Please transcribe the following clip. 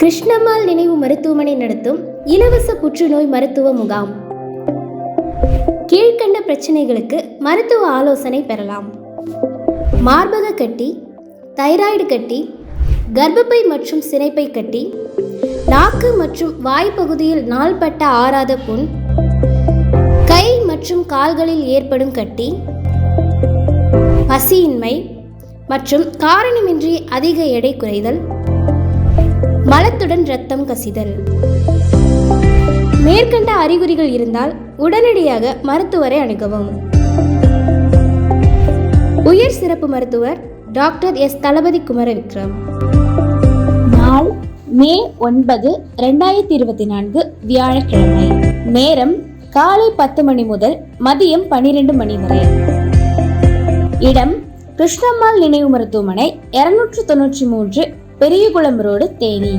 கிருஷ்ணம்மாள் நினைவு மருத்துவமனை நடத்தும் இலவச புற்றுநோய் மருத்துவ முகாம். கீழ்க்கண்ட பிரச்சனைகளுக்கு மருத்துவ ஆலோசனை பெறலாம். மார்பக கட்டி தைராய்டு கட்டி கர்ப்பப்பை மற்றும் சினைப்பை கட்டி நாக்கு மற்றும் வாய் பகுதியில் நாள்பட்ட ஆறாத புண் கை மற்றும் கால்களில் ஏற்படும் கட்டி பசியின்மை மற்றும் காரணமின்றி அதிக எடை குறைதல் மலத்துடன் ரத்தம் கசிதல். மேற்கண்ட அறிகுறிகள் இருந்தால் உடனடியாக மருத்துவரை அணுகவும். உயர் சிறப்பு மருத்துவர் டாக்டர் எஸ். தளபதி குமர விக்ரம் நாள் மே ஒன்பது ரெண்டாயிரத்தி இருபத்தி நான்கு வியாழக்கிழமை. நேரம் காலை பத்து மணி முதல் மதியம் பனிரெண்டு மணி வரை. இடம் கிருஷ்ணம்மாள் நினைவு மருத்துவமனை இருநூற்று தொன்னூற்றி மூன்று பெரியகுளம் ரோடு தேனி.